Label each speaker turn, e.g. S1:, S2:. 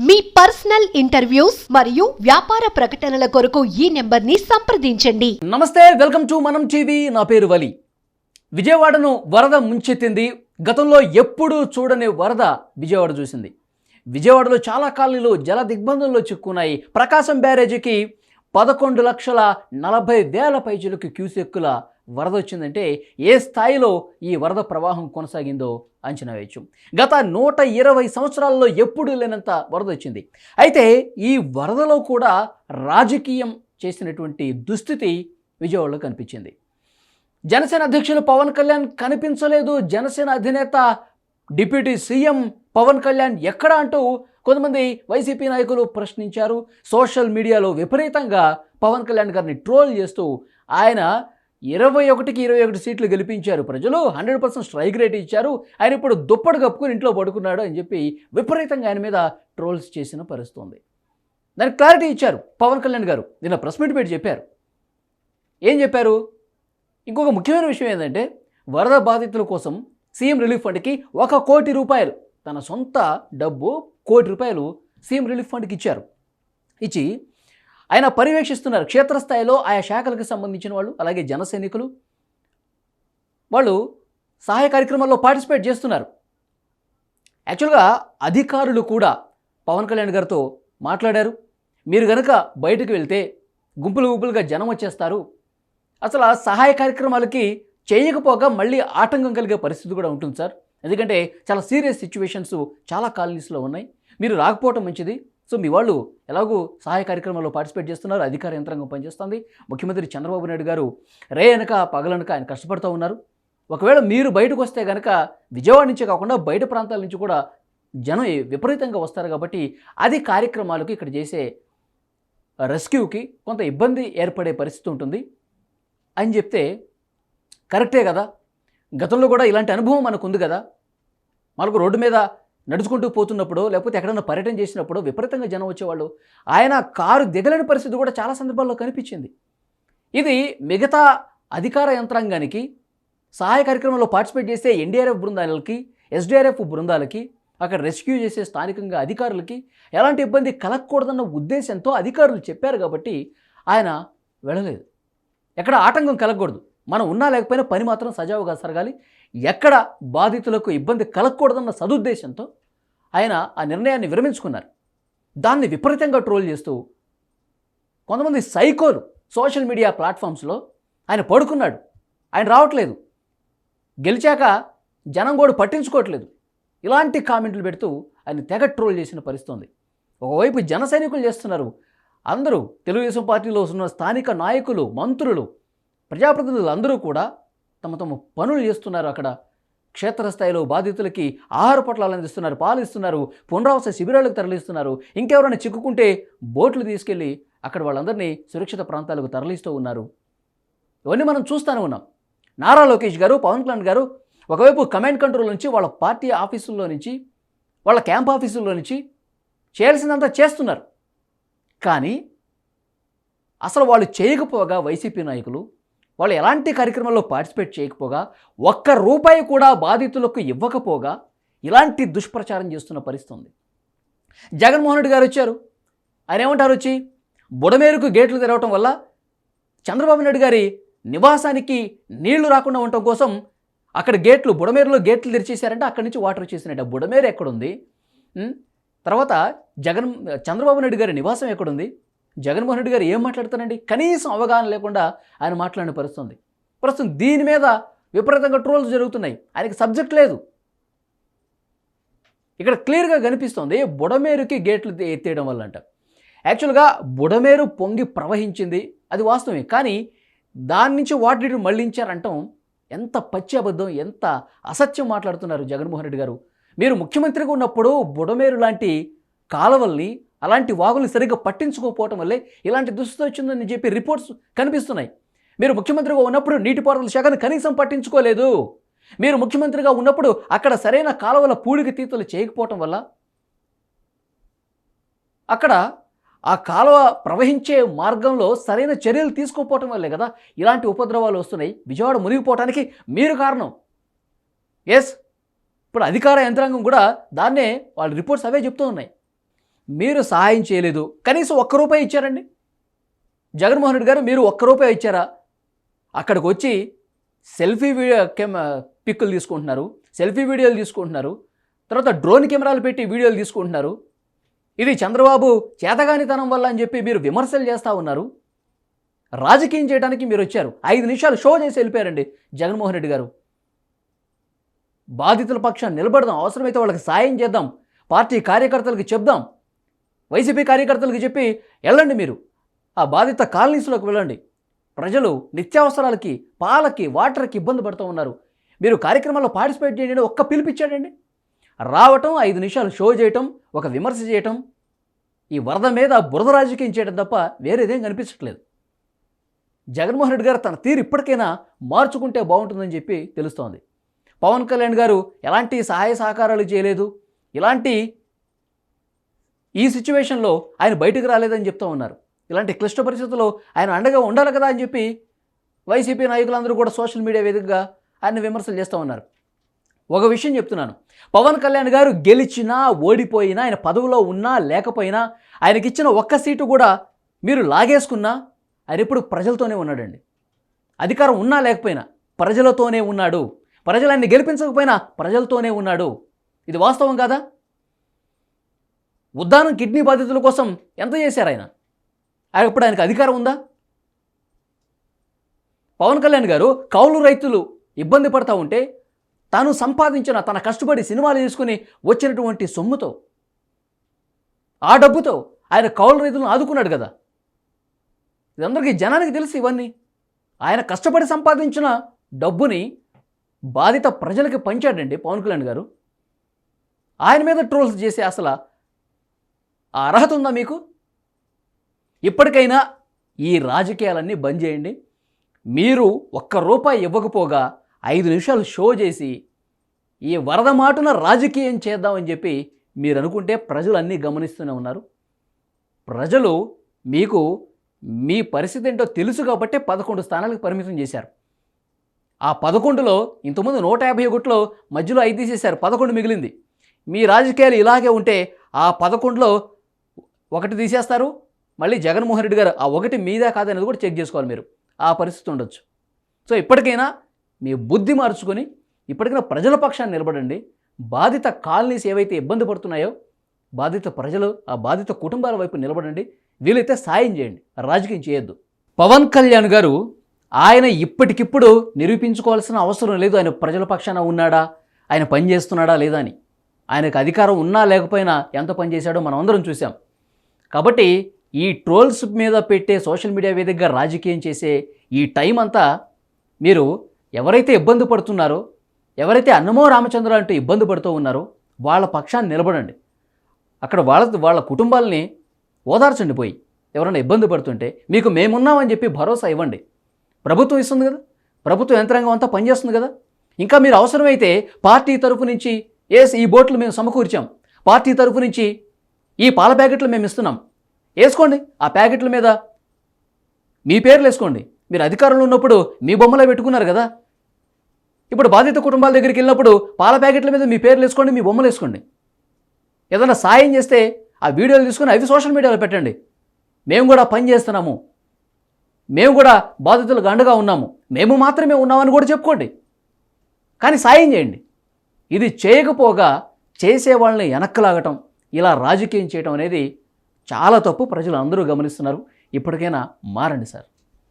S1: మీ personal interviews మరియు వ్యాపార ప్రకటనల కొరకు ఈ నెంబర్ని సంప్రదించండి.
S2: నమస్తే వెల్కమ్ టు మనం టీవీ. నా పేరు వలి. విజయవాడను వరద ముంచెత్తింది. గతంలో ఎప్పుడూ చూడని వరద విజయవాడ చూసింది. విజయవాడలో చాలా కాలనీలు జల దిగ్బంధంలో చిక్కున్నాయి. ప్రకాశం బ్యారేజీకి పదకొండు లక్షల నలభై వేల పైచులకు క్యూసెక్కుల వరద వచ్చిందంటే ఏ స్థాయిలో ఈ వరద ప్రవాహం కొనసాగిందో అంచనా వేయచ్చు. గత నూట ఇరవై సంవత్సరాల్లో ఎప్పుడూ లేనంత వరద వచ్చింది. అయితే ఈ వరదలో కూడా రాజకీయం చేసినటువంటి దుస్థితి విజయవాడలో కనిపించింది. జనసేన అధ్యక్షులు పవన్ కళ్యాణ్ కనిపించలేదు. జనసేన అధినేత డిప్యూటీ సీఎం పవన్ కళ్యాణ్ ఎక్కడ అంటూ కొంతమంది వైసీపీ నాయకులు ప్రశ్నించారు. సోషల్ మీడియాలో విపరీతంగా పవన్ కళ్యాణ్ గారిని ట్రోల్ చేస్తూ ఆయన ఇరవై ఒకటికి ఇరవై ఒకటి సీట్లు గెలిపించారు ప్రజలు. హండ్రెడ్ పర్సెంట్ స్ట్రైక్ రేట్ ఇచ్చారు. ఆయన ఇప్పుడు దుప్పటి కప్పుకుని ఇంట్లో పడుకున్నాడు అని చెప్పి విపరీతంగా ఆయన మీద ట్రోల్స్ చేసిన పరిస్థితి ఉంది దానికి క్లారిటీ ఇచ్చారు పవన్ కళ్యాణ్ గారు. నిన్న ప్రెస్ మీట్ పెట్టి చెప్పారు. ఏం చెప్పారు? ఇంకొక ముఖ్యమైన విషయం ఏంటంటే వరద బాధితుల కోసం సీఎం రిలీఫ్ ఫండ్కి ఒక కోటి రూపాయలు తన సొంత డబ్బు కోటి రూపాయలు సీఎం రిలీఫ్ ఫండ్కి ఇచ్చారు. ఇచ్చి ఆయన పర్యవేక్షిస్తున్నారు. క్షేత్రస్థాయిలో ఆయా శాఖలకు సంబంధించిన వాళ్ళు అలాగే జన సైనికులు. వాళ్ళు సహాయ కార్యక్రమాల్లో పార్టిసిపేట్ చేస్తున్నారు. యాక్చువల్గా అధికారులు కూడా పవన్ కళ్యాణ్ గారితో మాట్లాడారు. మీరు కనుక బయటకు వెళ్తే గుంపులు గుంపులుగా జనం వచ్చేస్తారు. అసలు ఆ సహాయ కార్యక్రమాలకి చేయకపోగా మళ్ళీ ఆటంకం కలిగే పరిస్థితి కూడా ఉంటుంది సార్. ఎందుకంటే చాలా సీరియస్ సిచ్యువేషన్స్ చాలా కాలనీస్లో ఉన్నాయి. మీరు రాకపోవటం మంచిది. సో మీ వాళ్ళు ఎలాగో సహాయ కార్యక్రమాల్లో పార్టిసిపేట్ చేస్తున్నారు అధికార యంత్రాంగం పనిచేస్తుంది. ముఖ్యమంత్రి చంద్రబాబు నాయుడు గారు రే అనక పగలనక ఆయన కష్టపడుతూ ఉన్నారు. ఒకవేళ మీరు బయటకు వస్తే కనుక విజయవాడ నుంచే కాకుండా బయట ప్రాంతాల నుంచి కూడా జనం విపరీతంగా వస్తారు కాబట్టి అది కార్యక్రమాలకు ఇక్కడ చేసే రెస్క్యూకి కొంత ఇబ్బంది ఏర్పడే పరిస్థితి ఉంటుంది. అని చెప్తే కరెక్టే కదా. గతంలో కూడా ఇలాంటి అనుభవం మనకు ఉంది కదా. మనకు రోడ్డు మీద నడుచుకుంటూ పోతున్నప్పుడు లేకపోతే ఎక్కడైనా పర్యటన చేసినప్పుడు విపరీతంగా జనం వచ్చేవాళ్ళు. ఆయన కారు దిగలేని పరిస్థితి కూడా చాలా సందర్భాల్లో కనిపించింది. ఇది మిగతా అధికార యంత్రాంగానికి సహాయ కార్యక్రమంలో పార్టిసిపేట్ చేసే ఎన్డీఆర్ఎఫ్ బృందాలకి ఎస్డీఆర్ఎఫ్ బృందాలకి అక్కడ రెస్క్యూ చేసే స్థానికంగా అధికారులకి ఎలాంటి ఇబ్బంది కలగకూడదన్న ఉద్దేశంతో అధికారులు చెప్పారు కాబట్టి ఆయన వెళ్ళలేదు. ఎక్కడ ఆటంకం కలగకూడదు. మనం ఉన్నా లేకపోయినా పని మాత్రం సజావుగా సరగాలి ఎక్కడ బాధితులకు ఇబ్బంది కలగకూడదన్న సదుద్దేశంతో ఆయన ఆ నిర్ణయాన్ని విరమించుకున్నారు. దాన్ని విపరీతంగా ట్రోల్ చేస్తూ కొంతమంది సైకోలు సోషల్ మీడియా ప్లాట్ఫామ్స్లో ఆయన పడుకున్నాడు. ఆయన రావట్లేదు. గెలిచాక జనం కూడా పట్టించుకోవట్లేదు. ఇలాంటి కామెంట్లు పెడుతూ ఆయన తెగ ట్రోల్ చేసిన పరిస్థితుంది. ఒకవైపు జన సైనికులు చేస్తున్నారు. అందరూ తెలుగుదేశం పార్టీలో ఉన్న స్థానిక నాయకులు మంత్రులు ప్రజాప్రతినిధులు అందరూ కూడా తమ తమ పనులు చేస్తున్నారు అక్కడ. క్షేత్రస్థాయిలో బాధితులకి ఆహార పొట్లాలు అందిస్తున్నారు పాలు ఇస్తున్నారు పునరావాస శిబిరాలకు తరలిస్తున్నారు. ఇంకెవరైనా చిక్కుకుంటే బోట్లు తీసుకెళ్ళి అక్కడ వాళ్ళందరినీ సురక్షిత ప్రాంతాలకు తరలిస్తూ ఉన్నారు. ఇవన్నీ మనం చూస్తూనే ఉన్నాం. నారా లోకేష్ గారు పవన్ కళ్యాణ్ గారు ఒకవైపు కమాండ్ కంట్రోల్ నుంచి వాళ్ళ పార్టీ ఆఫీసుల్లో నుంచి వాళ్ళ క్యాంప్ ఆఫీసుల్లో నుంచి చేయాల్సిందంతా చేస్తున్నారు. కానీ అసలు వాళ్ళు చేయకపోగా వైసీపీ నాయకులు వాళ్ళు ఎలాంటి కార్యక్రమాల్లో పార్టిసిపేట్ చేయకపోగా ఒక్క రూపాయి కూడా బాధితులకు ఇవ్వకపోగా ఇలాంటి దుష్ప్రచారం చేస్తున్న పరిస్థితి ఉంది. జగన్మోహన్ రెడ్డి గారు వచ్చారు. ఆయన ఏమంటారు వచ్చి? బుడమేరుకు గేట్లు తెరవటం వల్ల చంద్రబాబు నాయుడు గారి నివాసానికి నీళ్ళు రాకుండా ఉండటం కోసం అక్కడ గేట్లు బుడమేరులో గేట్లు తెరిచేశారంటే అక్కడి నుంచి వాటర్ వచ్చేసినట్టు. బుడమేరు ఎక్కడుంది? తర్వాత జగన్ చంద్రబాబు నాయుడు గారి నివాసం ఎక్కడుంది? జగన్మోహన్ రెడ్డి గారు ఏం మాట్లాడతారండి? కనీసం అవగాహన లేకుండా ఆయన మాట్లాడిన పరిస్థితుంది. ప్రస్తుతం దీని మీద విపరీతంగా ట్రోల్స్ జరుగుతున్నాయి. ఆయనకి సబ్జెక్ట్ లేదు. ఇక్కడ క్లియర్గా కనిపిస్తుంది బుడమేరుకి గేట్లు ఎత్తేయడం వల్ల అంట యాక్చువల్గా బుడమేరు పొంగి ప్రవహించింది అది వాస్తవమే. కానీ దాని నుంచి వాటిని మళ్ళించారంటాం ఎంత పచ్చి అబద్ధం ఎంత అసత్యం మాట్లాడుతున్నారు జగన్మోహన్ రెడ్డి గారు. మీరు ముఖ్యమంత్రిగా ఉన్నప్పుడు బుడమేరు లాంటి కాలవల్ని అలాంటి వాగులను సరిగ్గా పట్టించుకోకపోవటం వల్లే ఇలాంటి దుస్థితి వచ్చిందని చెప్పి రిపోర్ట్స్ కనిపిస్తున్నాయి. మీరు ముఖ్యమంత్రిగా ఉన్నప్పుడు నీటిపారుదల శాఖను కనీసం పట్టించుకోలేదు. మీరు ముఖ్యమంత్రిగా ఉన్నప్పుడు అక్కడ సరైన కాలువల పూడికి తీతలు చేయకపోవటం వల్ల అక్కడ ఆ కాలువ ప్రవహించే మార్గంలో సరైన చర్యలు తీసుకోకపోవటం వల్లే కదా ఇలాంటి ఉపద్రవాలు వస్తున్నాయి. విజయవాడ మునిగిపోవటానికి మీరు కారణం. ఎస్ ఇప్పుడు అధికార యంత్రాంగం కూడా దాన్నే వాళ్ళ రిపోర్ట్స్ అవే చెప్తూ ఉన్నాయి. మీరు సహాయం చేయలేదు. కనీసం ఒక్క రూపాయి ఇచ్చారండి. జగన్మోహన్ రెడ్డి గారు మీరు ఒక్క రూపాయి ఇచ్చారా? అక్కడికి వచ్చి సెల్ఫీ వీడియో కెమె పిక్కులు తీసుకుంటున్నారు. సెల్ఫీ వీడియోలు తీసుకుంటున్నారు. తర్వాత డ్రోన్ కెమెరాలు పెట్టి వీడియోలు తీసుకుంటున్నారు. ఇది చంద్రబాబు చేతగానితనం వల్ల అని చెప్పి మీరు విమర్శలు చేస్తూ ఉన్నారు. రాజకీయం చేయడానికి మీరు వచ్చారు. ఐదు నిమిషాలు షో చేసి వెళ్ళిపోయారండి జగన్మోహన్ రెడ్డి గారు. బాధితుల పక్షాన్ని నిలబడదాం. అవసరమైతే వాళ్ళకి సాయం చేద్దాం. పార్టీ కార్యకర్తలకు చెప్దాం. వైసీపీ కార్యకర్తలకు చెప్పి వెళ్ళండి మీరు. ఆ బాధిత కాలనీస్లోకి వెళ్ళండి. ప్రజలు నిత్యావసరాలకి పాలకి వాటర్కి ఇబ్బంది పడుతూ ఉన్నారు. మీరు కార్యక్రమాల్లో పార్టిసిపేట్ చేయండి ఒక్క పిలిపించాడండి రావటం ఐదు నిమిషాలు షో చేయటం ఒక విమర్శ చేయటం ఈ వరద మీద బురద రాజకీయం చేయడం తప్ప వేరేదేం కనిపించట్లేదు. జగన్మోహన్ రెడ్డి గారు తన తీరు ఇప్పటికైనా మార్చుకుంటే బాగుంటుందని చెప్పి తెలుస్తోంది. పవన్ కళ్యాణ్ గారు ఎలాంటి సహాయ సహకారాలు చేయలేదు. ఇలాంటి ఈ సిచ్యువేషన్లో ఆయన బయటకు రాలేదని చెప్తూ ఉన్నారు. ఇలాంటి క్లిష్ట పరిస్థితుల్లో ఆయన అండగా ఉండాలి కదా అని చెప్పి వైసీపీ నాయకులందరూ కూడా సోషల్ మీడియా వేదికగా ఆయన విమర్శలు చేస్తూ ఉన్నారు. ఒక విషయం చెప్తున్నాను. పవన్ కళ్యాణ్ గారు గెలిచినా ఓడిపోయినా ఆయన పదవిలో ఉన్నా లేకపోయినా ఆయనకిచ్చిన ఒక్క సీటు కూడా మీరు లాగేసుకున్నా ఆయన ఎప్పుడు ప్రజలతోనే ఉన్నాడండి. అధికారం ఉన్నా లేకపోయినా ప్రజలతోనే ఉన్నాడు. ప్రజలు ఆయన్ని గెలిపించకపోయినా ప్రజలతోనే ఉన్నాడు. ఇది వాస్తవం కాదా? ఉద్దానం కిడ్నీ బాధితుల కోసం ఎంత చేశారు ఆయన? ఆయన ఇప్పుడు ఆయనకు అధికారం ఉందా? పవన్ కళ్యాణ్ గారు కౌలు రైతులు ఇబ్బంది పడతా ఉంటే తాను సంపాదించిన తన కష్టపడి సినిమాలు తీసుకుని వచ్చినటువంటి సొమ్ముతో ఆ డబ్బుతో ఆయన కౌలు రైతులను ఆదుకున్నాడు కదా? ఇదందరికీ జనానికి తెలుసు ఇవన్నీ. ఆయన కష్టపడి సంపాదించిన డబ్బుని బాధిత ప్రజలకి పంచాడండి పవన్ కళ్యాణ్ గారు. ఆయన మీద ట్రోల్స్ చేసే అసలు ఆ అర్హత ఉందా మీకు? ఇప్పటికైనా ఈ రాజకీయాలన్నీ బంద్ చేయండి. మీరు ఒక్క రూపాయి ఇవ్వకపోగా ఐదు నిమిషాలు షో చేసి ఈ వరద మాటున రాజకీయం చేద్దామని చెప్పి మీరు అనుకుంటే ప్రజలు అన్నీ గమనిస్తూనే ఉన్నారు. ప్రజలు మీకు మీ పరిస్థితి ఏంటో తెలుసు కాబట్టి పదకొండు స్థానాలకు పరిమితం చేశారు. ఆ పదకొండులో ఇంతకుముందు నూట యాభై ఒకటిలో మధ్యలో ఐదు తీసేశారు. పదకొండు మిగిలింది. మీ రాజకీయాలు ఇలాగే ఉంటే ఆ పదకొండులో ఒకటి తీసేస్తారు మళ్ళీ జగన్మోహన్ రెడ్డి గారు ఆ ఒకటి మీదే కాదనేది కూడా చెక్ చేసుకోవాలి మీరు. ఆ పరిస్థితి ఉండొచ్చు. సో ఇప్పటికైనా మీ బుద్ధి మార్చుకొని ఇప్పటికైనా ప్రజల పక్షాన్ని నిలబడండి. బాధిత కాలనీస్ ఏవైతే ఇబ్బంది పడుతున్నాయో బాధిత ప్రజలు ఆ బాధిత కుటుంబాల వైపు నిలబడండి. వీలైతే సాయం చేయండి. రాజకీయం చేయొద్దు. పవన్ కళ్యాణ్ గారు ఆయన ఇప్పటికిప్పుడు నిరూపించుకోవాల్సిన అవసరం లేదు. ఆయన ప్రజల పక్షాన ఉన్నాడా? ఆయన పని చేస్తున్నాడా లేదా అని. ఆయనకు అధికారం ఉన్నా లేకపోయినా ఎంత పని చేశాడో మనం అందరం చూసాం కాబట్టి ఈ ట్రోల్స్ మీద పెట్టే సోషల్ మీడియా వేదికగా రాజకీయం చేసే ఈ టైం అంతా మీరు ఎవరైతే ఇబ్బంది పడుతున్నారో ఎవరైతే అన్నమో రామచంద్ర అంటూ ఇబ్బంది పడుతూ ఉన్నారో వాళ్ళ పక్షాన్ని నిలబడండి. అక్కడ వాళ్ళ వాళ్ళ కుటుంబాలని ఓదార్చండి పోయి. ఎవరైనా ఇబ్బంది పడుతుంటే మీకు మేమున్నామని చెప్పి భరోసా ఇవ్వండి. ప్రభుత్వం ఇస్తుంది కదా. ప్రభుత్వ యంత్రాంగం అంతా పనిచేస్తుంది కదా. ఇంకా మీరు అవసరమైతే పార్టీ తరఫు నుంచి ఏస్ ఈ బోట్లు మేము సమకూర్చాం. పార్టీ తరఫు నుంచి ఈ పాల ప్యాకెట్లు మేము ఇస్తున్నాం. వేసుకోండి. ఆ ప్యాకెట్ల మీద మీ పేర్లు వేసుకోండి. మీరు అధికారంలో ఉన్నప్పుడు మీ బొమ్మలో పెట్టుకున్నారు కదా. ఇప్పుడు బాధిత కుటుంబాల దగ్గరికి వెళ్ళినప్పుడు పాల ప్యాకెట్ల మీద మీ పేర్లు వేసుకోండి మీ బొమ్మలు వేసుకోండి. ఏదైనా సాయం చేస్తే ఆ వీడియోలు తీసుకొని అవి సోషల్ మీడియాలో పెట్టండి. మేము కూడా పని చేస్తున్నాము. మేము కూడా బాధితులకు అండగా ఉన్నాము. మేము మాత్రమే ఉన్నామని కూడా చెప్పుకోండి. కానీ సాయం చేయండి. ఇది చేయకపోగా చేసే వాళ్ళని వెనక్కలాగటం ఇలా రాజకీయం చేయటం అనేది చాలా తప్పు. ప్రజలు అందరూ గమనిస్తున్నారు. ఇప్పటికైనా మారండి సార్.